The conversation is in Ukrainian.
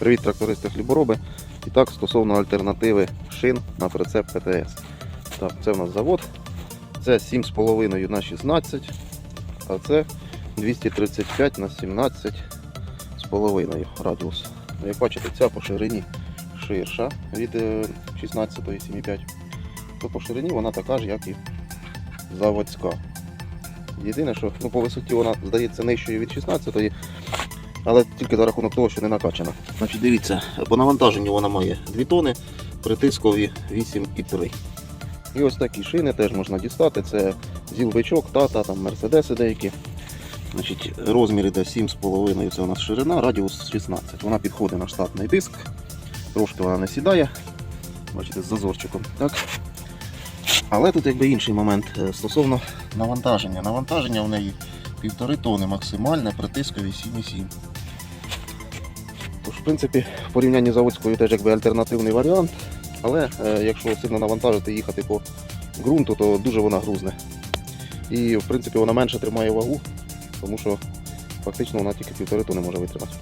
Привіт, трактористи хлібороби. І так, стосовно альтернативи шин на прицеп ПТС. Так, це в нас завод. Це 7,5 на 16, а це 235 на 17 з половиною радіус. Як бачите, ця по ширині ширша від е, 16 7,5, то по ширині вона така ж, як і заводська. Єдине, що ну, по висоті вона здається нижчою від 16 але тільки за рахунок того, що не накачана. Значить, дивіться, по навантаженню вона має 2 тони, при тискові 8,3. І ось такі шини теж можна дістати. Це зілбичок, тата, там мерседеси деякі. Значить, розмір іде 7,5, це у нас ширина, радіус 16. Вона підходить на штатний диск. Трошки вона не сідає. Бачите, з зазорчиком. Так. Але тут якби інший момент е, стосовно навантаження. Навантаження в неї півтори тони максимальне при тискові 7,7. В принципі, в порівнянні з заводською теж якби альтернативний варіант. Але е, якщо сильно навантажити і їхати по ґрунту, то дуже вона грузне. І в принципі вона менше тримає вагу, тому що фактично вона тільки півтори тони може витримати.